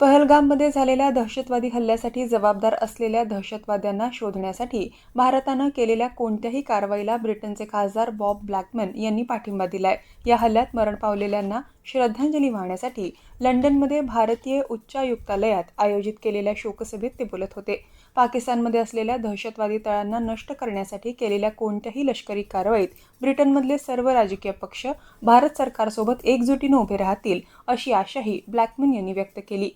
पहलगाममध्ये झालेल्या दहशतवादी हल्ल्यासाठी जबाबदार असलेल्या दहशतवाद्यांना शोधण्यासाठी भारतानं केलेल्या कोणत्याही कारवाईला ब्रिटनचे खासदार बॉब ब्लॅकमन यांनी पाठिंबा दिलाय. या हल्ल्यात मरण पावलेल्यांना श्रद्धांजली वाहण्यासाठी लंडनमध्ये भारतीय उच्चायुक्तालयात आयोजित केलेल्या शोकसभेत ते बोलत होते. पाकिस्तानमध्ये असलेल्या दहशतवादी तळांना नष्ट करण्यासाठी केलेल्या कोणत्याही लष्करी कारवाईत ब्रिटनमधले सर्व राजकीय पक्ष भारत सरकारसोबत एकजुटीनं उभे राहतील अशी आशाही ब्लॅकमन यांनी व्यक्त केली.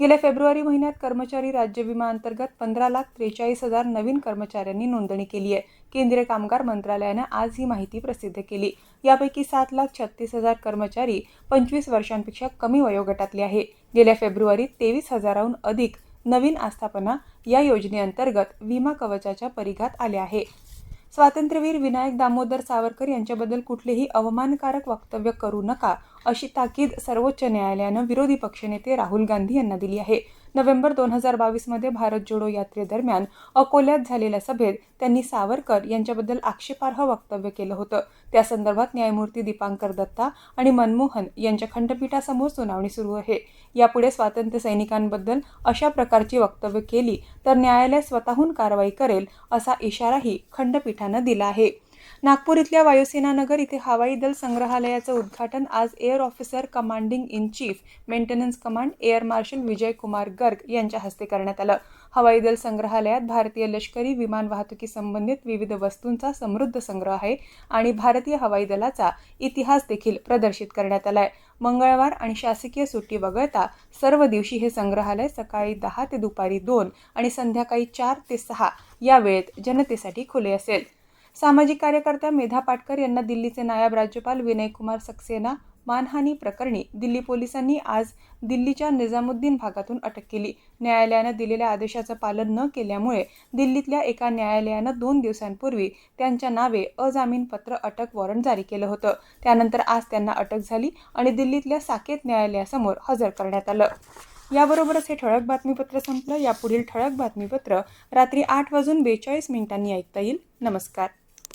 गेल्या फेब्रुवारी महिन्यात कर्मचारी राज्य विमा अंतर्गत पंधरा लाख त्रेचाळीस हजार नवीन कर्मचाऱ्यांनी नोंदणी केली आहे. केंद्रीय कामगार मंत्रालयानं आज ही माहिती प्रसिद्ध केली. यापैकी सात लाख छत्तीस हजार कर्मचारी पंचवीस वर्षांपेक्षा कमी वयोगटातले आहे. गेल्या फेब्रुवारीत तेवीस हजाराहून अधिक नवीन आस्थापना या योजनेअंतर्गत विमा कवचाच्या परिघात आल्या आहे. स्वातंत्र्यवीर विनायक दामोदर सावरकर यांच्याबद्दल कुठलेही अवमानकारक वक्तव्य करू नका अशी ताकीद सर्वोच्च न्यायालयानं विरोधी पक्षनेते राहुल गांधी यांना दिली आहे. नोव्हेंबर दोन हजार बावीसमध्ये भारत जोडो यात्रेदरम्यान अकोल्यात झालेल्या सभेत त्यांनी सावरकर यांच्याबद्दल आक्षेपार्ह वक्तव्य केलं होतं. त्या संदर्भात न्यायमूर्ती दीपांकर दत्ता आणि मनमोहन यांच्या खंडपीठासमोर सुनावणी सुरू आहे. यापुढे स्वातंत्र्य सैनिकांबद्दल अशा प्रकारची वक्तव्य केली तर न्यायालय स्वतःहून कारवाई करेल असा इशाराही खंडपीठानं दिला आहे. नागपूर इथल्या वायुसेना नगर इथे हवाई दल संग्रहालयाचं उद्घाटन. आज air officer commanding in chief maintenance command air marshal Vijay Kumar Garg यांच्या हस्ते करण्यात आलं. हवाई दल संग्रहालयात भारतीय लष्करी विमान वाहतुकी संबंधित विविध वस्तूंचा समृद्ध संग्रह आहे आणि भारतीय हवाई दलाचा इतिहास देखील प्रदर्शित करण्यात आलाय. मंगळवार आणि शासकीय सुट्टी वगळता सर्व दिवशी हे संग्रहालय सकाळी दहा ते दुपारी दोन आणि संध्याकाळी चार ते सहा या वेळेत जनतेसाठी खुले असेल. सामाजिक कार्यकर्त्या मेधा पाटकर यांना दिल्लीचे नायब राज्यपाल विनयकुमार सक्सेना मानहानी प्रकरणी दिल्ली पोलिसांनी आज दिल्लीच्या निजामुद्दीन भागातून अटक केली. न्यायालयानं दिलेल्या आदेशाचं पालन न केल्यामुळे दिल्लीतल्या एका न्यायालयानं दोन दिवसांपूर्वी त्यांच्या नावे अजामीनपत्र अटक वॉरंट जारी केलं होतं. त्यानंतर आज त्यांना अटक झाली आणि दिल्लीतल्या साकेत न्यायालयासमोर हजर करण्यात आलं. याबरोबरच हे ठळक बातमीपत्र संपलं. यापुढील ठळक बातमीपत्र रात्री आठ वाजून बेचाळीस मिनिटांनी ऐकता येईल. नमस्कार.